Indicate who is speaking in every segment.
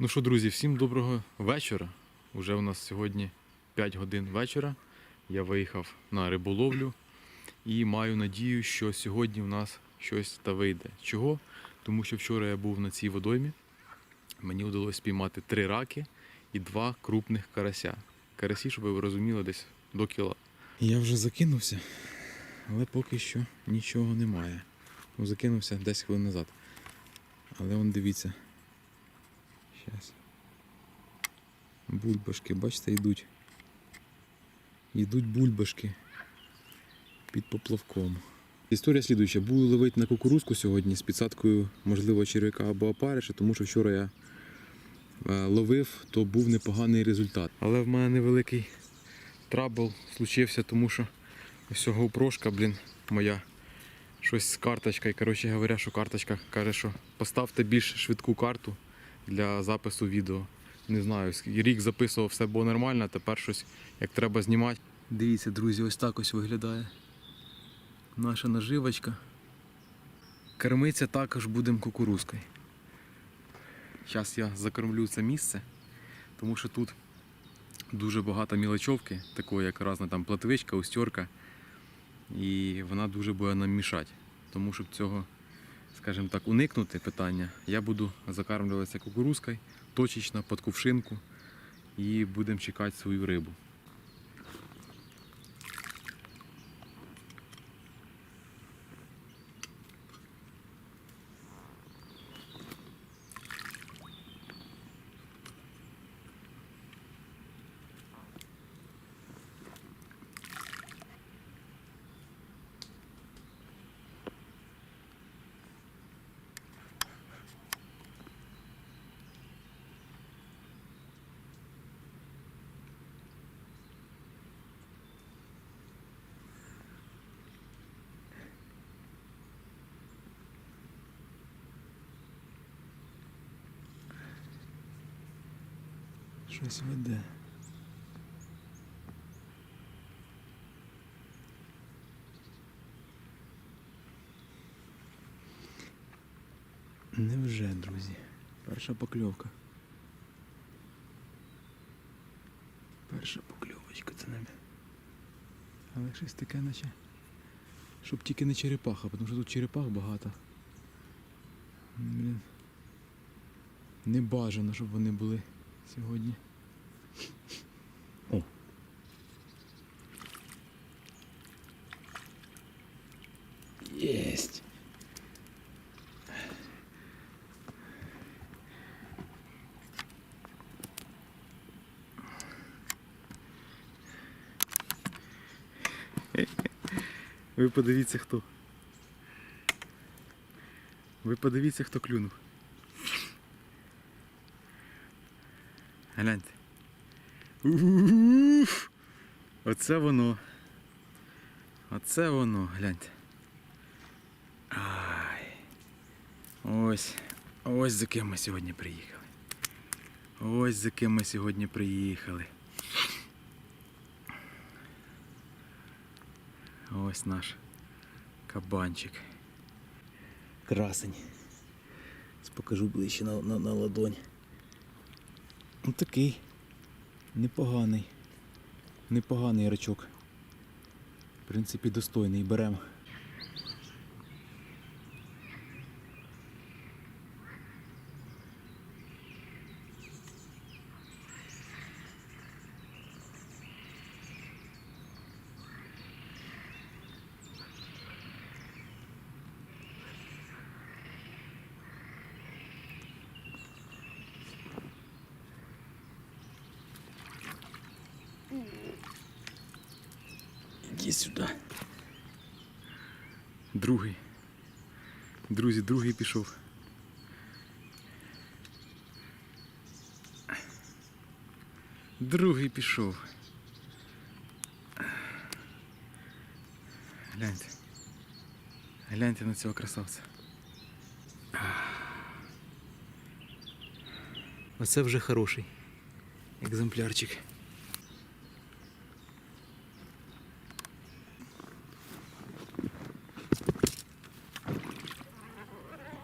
Speaker 1: Ну що, друзі, всім доброго вечора. Уже у нас сьогодні 5 годин вечора. Я виїхав на риболовлю і маю надію, що сьогодні у нас щось та вийде. Чого? Тому що вчора я був на цій водоймі. Мені вдалося спіймати три раки і два крупних карася. Карасі, щоб ви розуміли, десь до кіла. Я вже закинувся, але поки що нічого немає. Ну, закинувся 10 хвилин назад. Але он дивіться. Щас. Бульбашки, бачите, йдуть. Йдуть бульбашки під поплавком. Історія слідуюча. Буду ловити на кукурузку сьогодні з підсадкою, можливо, черв'яка або опариша, тому що вчора я е, ловив, то був непоганий результат. Але в мене невеликий трабл случився, тому що ось GoPro-шка, блін, моя щось з карточкою. Коротше говоря, що карточка каже, що поставте більш швидку карту для запису відео. Не знаю, рік записував, все було нормально, а тепер щось як треба знімати. Дивіться, друзі, ось так ось виглядає наша наживочка. Кормиться також будемо кукурузкою. Зараз я закормлю це місце, тому що тут дуже багато мілочовки, такої як разна там платвичка, устьорка. І вона дуже буде нам мішати. Тому щоб цього, скажімо так, уникнути питання, я буду закармлюватися кукурузкою, точечно, під кувшинку і будемо чекати свою рибу. Щось веде. Невже, друзі? Перша покльовка. Перша покльовочка це не. Але щось таке наче. Щоб тільки не черепаха, тому що тут черепах багато. Блін. Не бажано, щоб вони були сьогодні. О. Єсть. Ви подивіться хто. Ви подивіться, хто клюнув. Гляньте. Уф! Оце воно. Оце воно, гляньте. Ай. Ось. Ось за ким ми сьогодні приїхали. Ось за ким ми сьогодні приїхали. Ось наш кабанчик. Красень. Покажу ближче на, на, на ладонь. Ну такий. Непоганий. Непоганий рачок. В принципі, достойний. Беремо. Іди сюди. Другий. Друзі, другий пішов. Другий пішов. Гляньте. Гляньте на цього красавця. Оце вже хороший екземплярчик.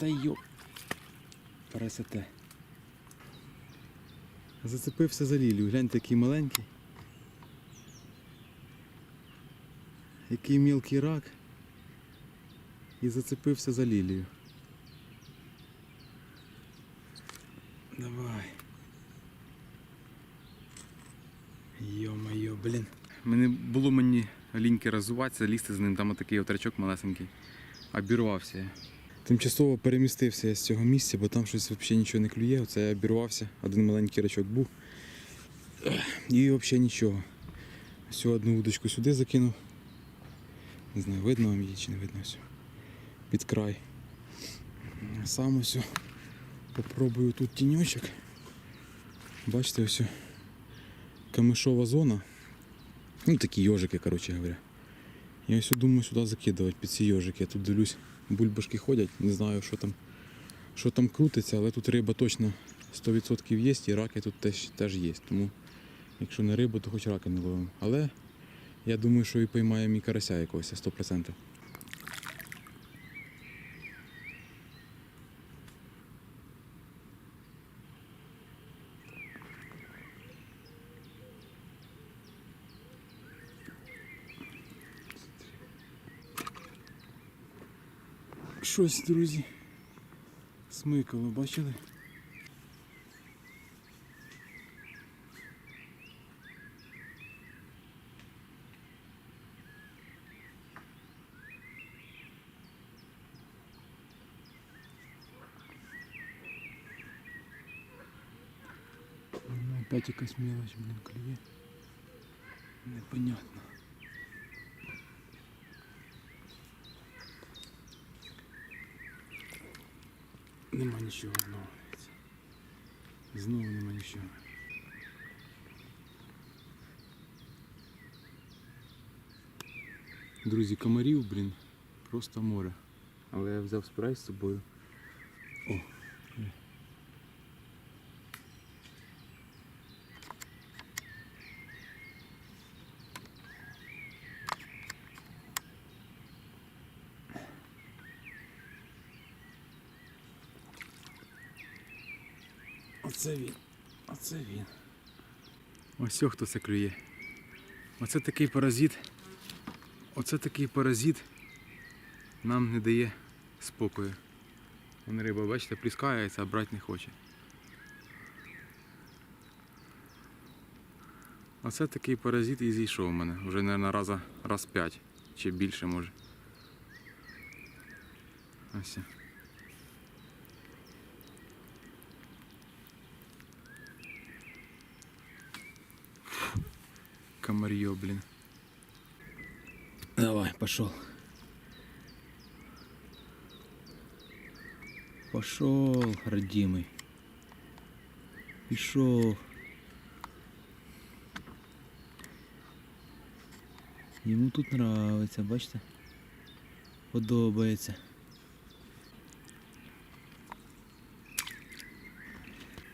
Speaker 1: Та йоп. Пересете. Зацепився за лілію. Гляньте, який маленький. Який мілкий рак. І зацепився за лілію. Давай. Йо-моє, блін. Мене було мені ліньки розуватися, лізти з ним, там отакий отрачок малесенький. Обірвався я. Тимчасово перемістився я з цього місця, бо там щось взагалі нічого не клює. Оце я обірвався, один маленький рачок був. І взагалі нічого. Всю одну удочку сюди закинув. Не знаю, видно вам її чи не видно все. Під край. Сам ось попробую тут тіньочок. Бачите, ось камишова зона. Ну такі йожики, коротше говоря. Я ось думаю сюди закидувати під ці йожики. Я тут дивлюсь, бульбашки ходять, не знаю, що там, що там крутиться, але тут риба точно 100% є і раки тут теж, теж є. Тому якщо не рибу, то хоч раки не ловимо. Але я думаю, що і поймаємо і карася якогось 100%. Щось, друзі. Смикало, бачили? Ну, опять якась мелочь, блін, клює. Непонятно. Нема нічого знову. Знову нема нічого. Друзі, комарів, блін, просто море. Але я взяв спрей з собою. О. є. Оце він. Оце він. Ось хто це клює. Оце такий паразит. Оце такий паразит нам не дає спокою. Вон риба, бачите, пліскається, а брати не хоче. Оце такий паразит і зійшов у мене. Вже, мабуть, раза, раз п'ять чи більше може. Ось. Комарье, блин. Давай, пошел.
Speaker 2: Пошел, родимый. Пішов. Йому тут нравиться, бачите? Подобається.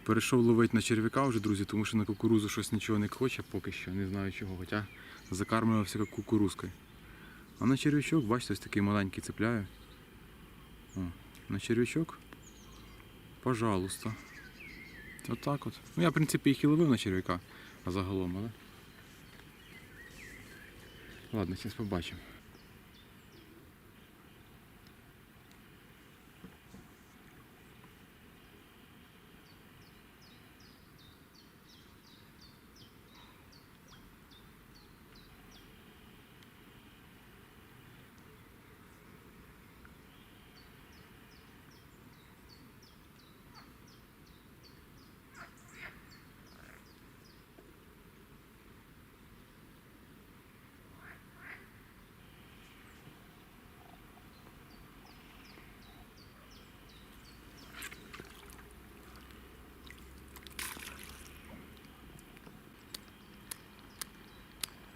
Speaker 1: Перейшов ловити на черв'яка вже, друзі, тому що на кукурузу щось нічого не хоче поки що, не знаю чого, хоча закармлювався як кукурузкою. А на черв'ячок, бачите, ось такий маленький цепляю. О, на черв'ячок. Пожалуйста. Отак от. Ну я в принципі їх і ловив на черв'яка, а загалом, але. Ладно, зараз побачимо.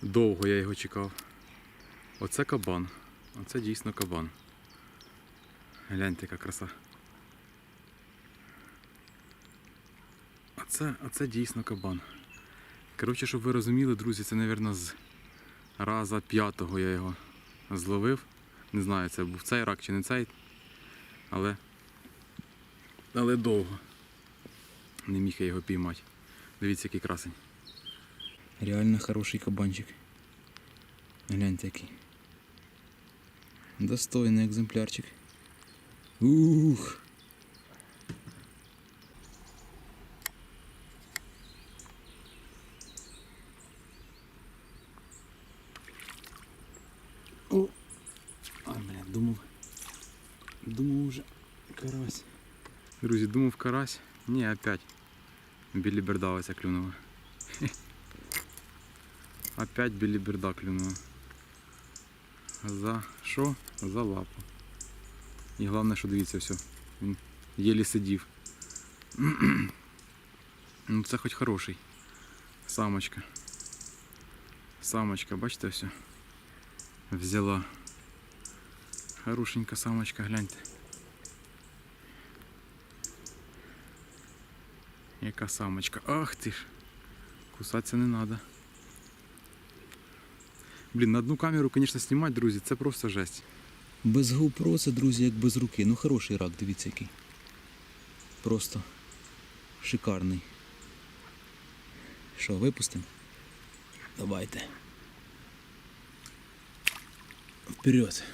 Speaker 1: Довго я його чекав. Оце кабан. Оце дійсно кабан. Гляньте, яка краса. Оце, оце дійсно кабан. Коротше, щоб ви розуміли, друзі, це, мабуть, з раза п'ятого я його зловив. Не знаю, це був цей рак чи не цей. Але. Але довго. Не міг я його піймати. Дивіться, який красень.
Speaker 2: Реально хороший кабанчик. Гляньте який. Достойний екземплярчик. Ух. О! А, блядь, думав. Думав уже карась.
Speaker 1: Друзі, думав карась. Ні, опять. Білі бердавиця клюнула. Опять білі берда клюнула. За що? За лапу. І головне, що дивіться все. Він єлі сидів. ну це хоч хороший. Самочка. Самочка, бачите все? Взяла. Хорошенька самочка, гляньте. Яка самочка. Ах ти ж. Кусатися не треба. Блін, на одну камеру, звісно, знімати, друзі, це просто жесть.
Speaker 2: Без GoPro це, друзі, як без руки. Ну хороший рак, дивіться який. Просто шикарний. Що, випустимо? Давайте. Вперед.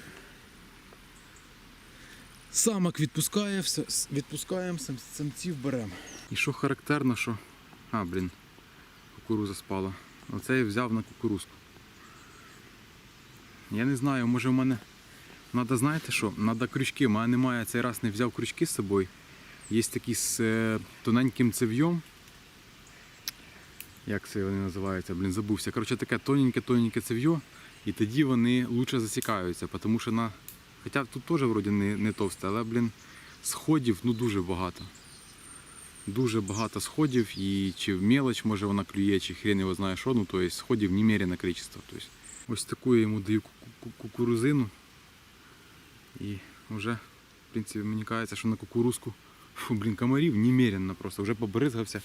Speaker 2: Самок відпускає, все, відпускаємо, самців беремо.
Speaker 1: І що характерно, що. А, блін, кукуруза спала. Оце я взяв на кукурузку. Я не знаю, може в мене. Надо, знаєте що? Надо крючки. У мене немає цей раз не взяв крючки з собою. Є такі з е, тоненьким цев'йом. Як це вони називаються? Блін, забувся. Коротше, таке тоненьке-тоненьке цев'йо, і тоді вони лучше засікаються, тому що на. Хоча тут теж вроді не, не товсте, але, блін, сходів ну дуже багато. Дуже багато сходів, і чи в мелоч може вона клює, чи хрен його знає що, ну то есть сходів немерено кількість. Тобто, ось таку я йому даю ку- ку- кукурузину. І вже, в принципі, мені кажеться, що на кукурузку, фу, блін, комарів немерено просто, вже побризгався.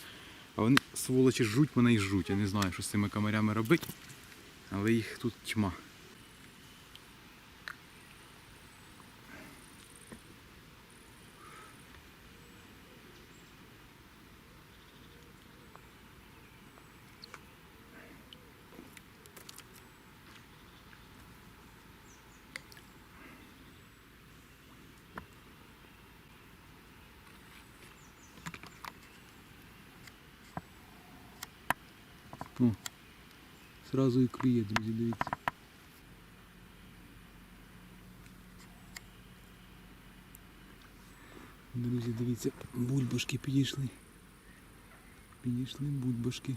Speaker 1: А вони, сволочі, жуть мене і жуть. Я не знаю, що з цими комарями робити, але їх тут тьма.
Speaker 2: Сразу і клює, друзі, дивіться. Друзі, дивіться, бульбашки підійшли. Підійшли бульбашки.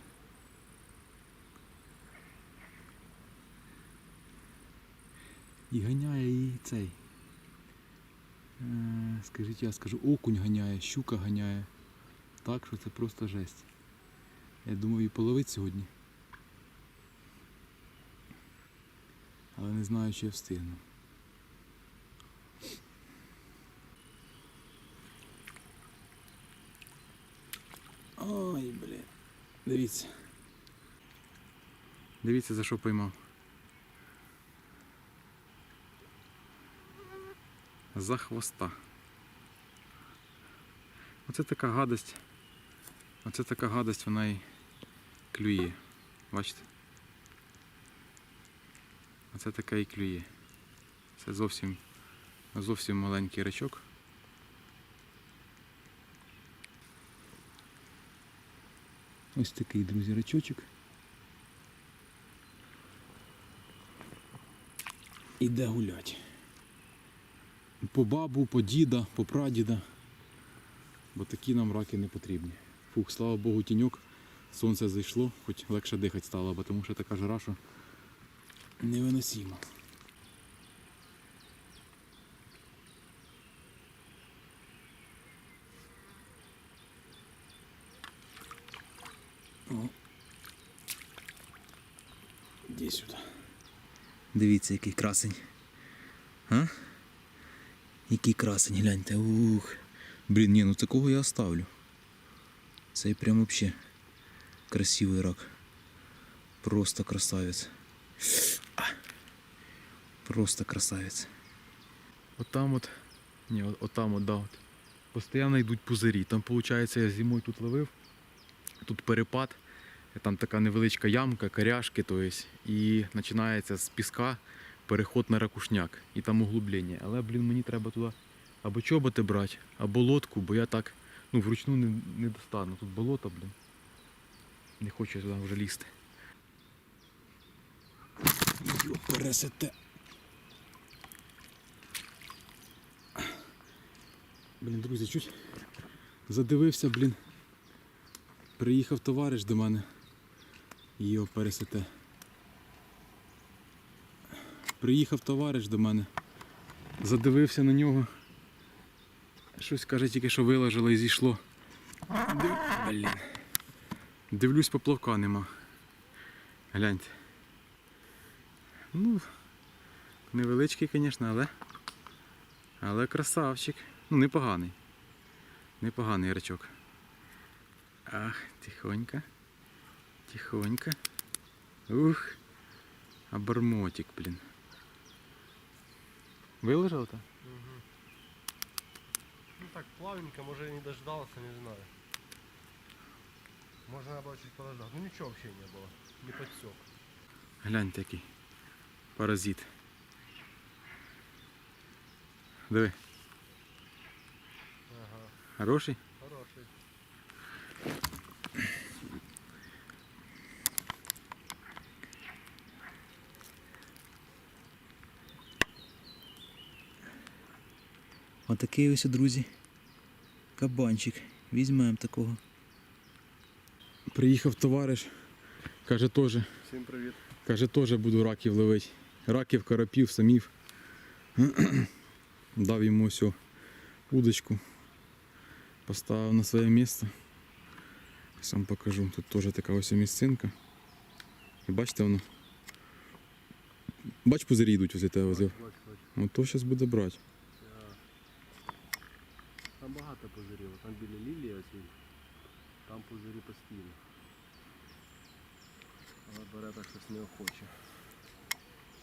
Speaker 2: І ганяє її цей. Е, скажіть, я скажу, окунь ганяє, щука ганяє. Так що це просто жесть. Я думаю, її половить сьогодні. Але не знаю, чи я встигну. Ой, блін. Дивіться.
Speaker 1: Дивіться, за що поймав. За хвоста. Оце така гадость. Оце така гадость, вона і клює. Бачите? Оце така і клює. Це зовсім, зовсім маленький рачок.
Speaker 2: Ось такий, друзі, рачочок. Іде гулять.
Speaker 1: По бабу, по діда, по прадіда. Бо такі нам раки не потрібні. Фух, слава Богу, тіньок. Сонце зайшло, хоч легше дихати стало, бо тому що така жара, що невиносимо.
Speaker 2: Іди сюди. Дивіться, який красень. А? Який красень, гляньте. Ух. Блін, ні, ну такого я оставлю. Цей прям вообще красивий рак. Просто красавець. А. Просто красавець.
Speaker 1: Отам от, ні, от, отам от, да, от. Постоянно йдуть пузирі. Там, виходить, я зимою тут ловив. тут перепад, там така невеличка ямка, коряшки, то есть, і починається з піска переход на ракушняк, і там углублення. Але, блін, мені треба туди або чоботи брати, або лодку, бо я так ну, вручну не, не достану. Тут болото, блін. Не хочу туди вже лізти. Йо, пересете. Блін, друзі, чуть задивився, блін. Приїхав товариш до мене. Йо, пересете. Приїхав товариш до мене. Задивився на нього. Щось каже, тільки що виложило і зійшло. Блін. Дивлюсь, поплавка нема. Гляньте. Ну, невеличкий, звісно, але. Але красавчик. Ну, непоганий. Непоганий рачок. Ах, тихонько. Тихонько. Ух. А бормотик, блін. Виложив то?
Speaker 3: Ну так, плавненько, може не дождался, не знаю. Можно было чуть подождать. Ну ничего вообще не было. Не подсек.
Speaker 1: Гляньте який. Паразит. Диви,
Speaker 3: Ага,
Speaker 1: хороший?
Speaker 3: хороший.
Speaker 2: Отакий ось, друзі. Кабанчик. Візьмемо такого.
Speaker 1: Приїхав товариш. Каже, теж.
Speaker 3: Всем привет.
Speaker 1: Каже, теж буду раків ловити. Раків, карапів, самів. Дав йому ось удочку. Поставив на своє місце. Сам покажу. Тут теж така ось місцинка. І бачите воно. Бач, пузирі йдуть ось те возив.
Speaker 3: Бач.
Speaker 1: Ото зараз буде брати.
Speaker 3: Там багато пузирів. Там біля лілії ось. Там пузирі постійно. Але бере так щось неохоче.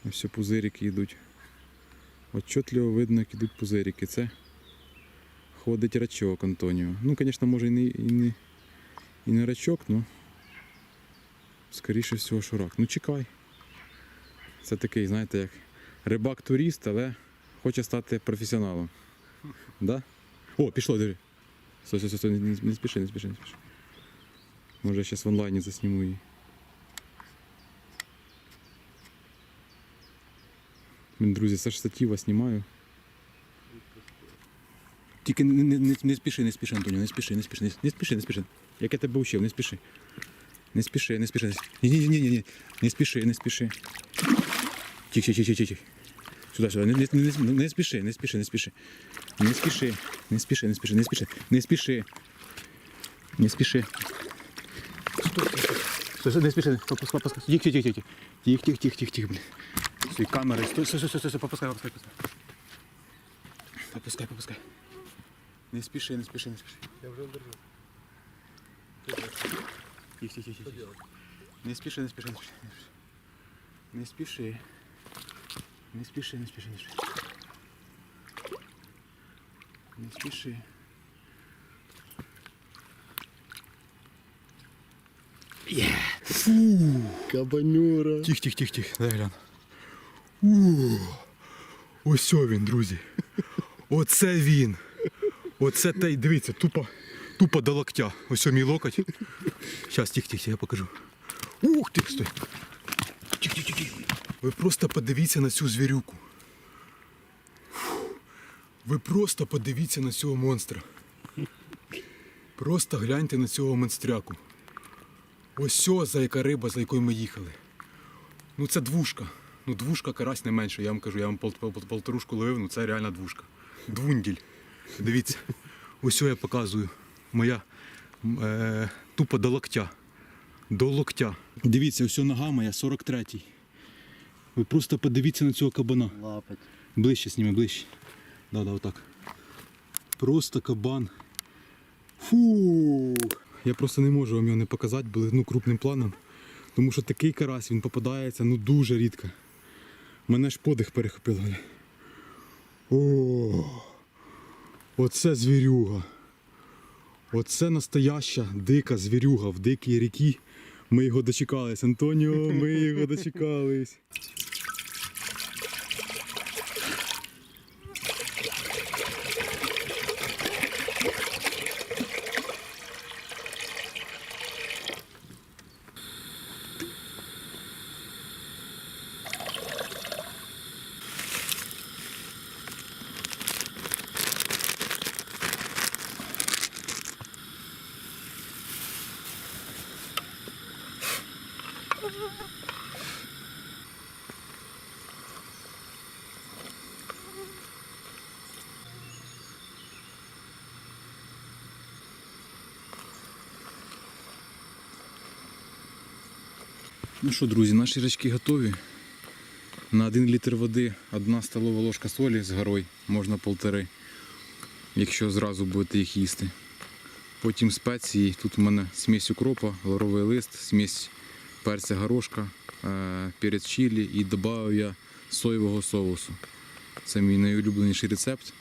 Speaker 1: Ось пузирики йдуть. Отчетливо видно, як йдуть пузирики. Це ходить рачок Антоніо. Ну, звісно, може і не, і не, і не рачок, ну скоріше всього, що рак. Ну чекай. Це такий, знаєте, як рибак-турист, але хоче стати професіоналом. Да? О, пішло, диви. Стой, стой, стой, не, не спіши, не спіши, не спіши. Може, я зараз в онлайні засніму її. Блін, Друзі, це ж статіва знімаю. Тільки не, не, не, не спіши, не спіши, Антоніо, не спіши, не спіши, не, не спіши, не спіши. Як я тебе вчив, не спіши. Не спіши, не спіши. Ні, ні, ні, ні, ні. Не спіши, не спіши. Тих, тих, тих, тих, тих. Сюди, сюди. Не, не, не, не спіши, не спіши, не спіши. Не спіши, не спіши, не спіши, не спіши. Не спіши. Не спіши. Стой, стой, стой. Не спіши. Попускай, попускай. Тих, тих, тих, тих. Тих, тих, тих, тих, тих, блін. Стой, камери. Стой, стой, стой, стой, стой, попускай, попускай, попускай. Попускай, попускай. Не спіши, не спіши, не спіши.
Speaker 3: Я вже держу.
Speaker 1: Тихо, тихо, тихо. тихо. Не спіши, не спіши, не спіши. Не спіши. Не спіши, не спіши, не спіши. Не спіши.
Speaker 3: Кабанюра.
Speaker 1: Тих, тих, тих, тих. Дай гляну. У, Ось він, друзі. Оце він. Оце той, дивіться, тупо, тупо до локтя. Ось мій локоть. Зараз, тих, тих, я покажу. Ух ти, стой. Тих, тих, тих. Ви просто подивіться на цю звірюку. Ви просто подивіться на цього монстра. Просто гляньте на цього монстряку. Ось сьо, за яка риба, за якою ми їхали. Ну це двушка. Ну двушка карась не менше. Я вам кажу, я вам пол- пол- пол- полторушку ловив, ну це реальна двушка. Двунділь. Дивіться. Ось я показую. Моя е, тупо до локтя. До локтя. Дивіться, ось нога моя 43-й. Ви просто подивіться на цього кабана.
Speaker 3: Лапать.
Speaker 1: Ближче сніми, ближче. Да, да, отак. Просто кабан. Фу. Я просто не можу вам його не показати, бо ну, крупним планом. Тому що такий карась він попадається ну дуже рідко. Мене ж подих перехопило. О, оце звірюга. Оце настояща дика звірюга в дикій рікі. Ми його дочекались, Антоніо, ми його дочекались. Ну що, друзі, наші рачки готові. На 1 літр води одна столова ложка солі з горой, можна полтори, якщо зразу будете їх їсти. Потім спеції. Тут у мене смесь укропа, лоровий лист, смесь перця горошка, е, перець чилі і додав я соєвого соусу. Це мій найулюбленіший рецепт.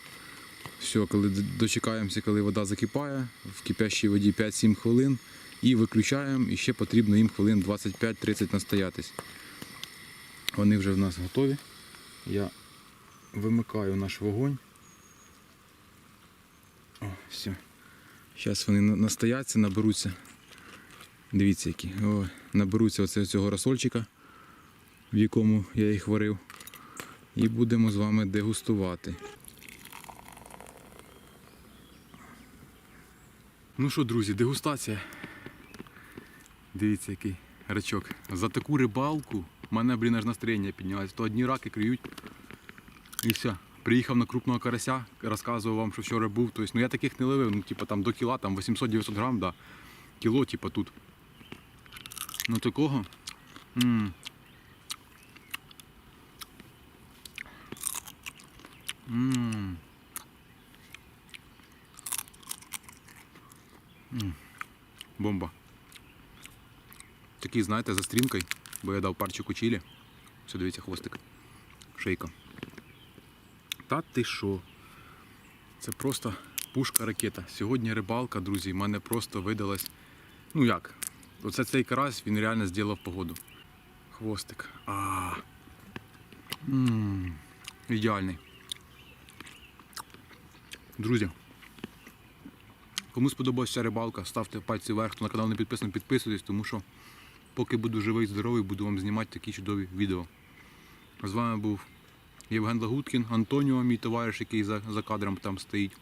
Speaker 1: Все, коли дочекаємося, коли вода закипає, в кипящій воді 5-7 хвилин і виключаємо, і ще потрібно їм хвилин 25-30 настоятись. Вони вже в нас готові. Я вимикаю наш вогонь. О, все. Зараз вони настояться, наберуться. Дивіться, які. О, наберуться оце, цього розсольчика, в якому я їх варив. І будемо з вами дегустувати. Ну що, друзі, дегустація. Дивіться, який рачок. За таку рибалку в мене, блін, аж настроєння піднялось. То одні раки клюють. І все. Приїхав на крупного карася, розказував вам, що вчора був. Тобто, ну я таких не ловив, ну, типу, там до кіла, там 800-900 грам, да. Кіло, типу, тут. Ну такого. м М. М. Бомба. Такий, знаєте, за стрінкою, бо я дав парчику чилі. Все, дивіться, хвостик. Шейка. Та ти що? Це просто пушка ракета. Сьогодні рибалка, друзі, в мене просто видалась. Ну як? Оце цей карась, він реально зробив погоду. Хвостик. А. М, Ідеальний. Друзі, кому сподобалася рибалка, ставте пальці вверх, хто на канал не підписаний, підписуйтесь, тому що поки буду живий, здоровий, буду вам знімати такі чудові відео. З вами був Євген Лагуткін, Антоніо, мій товариш, який за, за кадром там стоїть.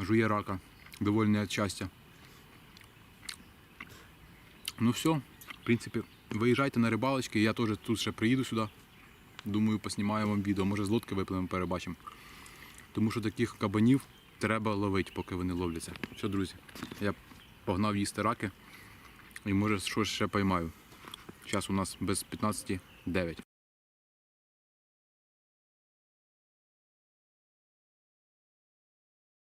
Speaker 1: Жує рака, довольний від щастя. Ну все, в принципі, виїжджайте на рибалочки, я теж тут ще приїду сюди. Думаю, поснімаю вам відео, може з лодки випливемо, перебачимо. Тому що таких кабанів треба ловити, поки вони ловляться. Все, друзі, я погнав їсти раки і може щось ще поймаю. Зараз у нас без 15.09.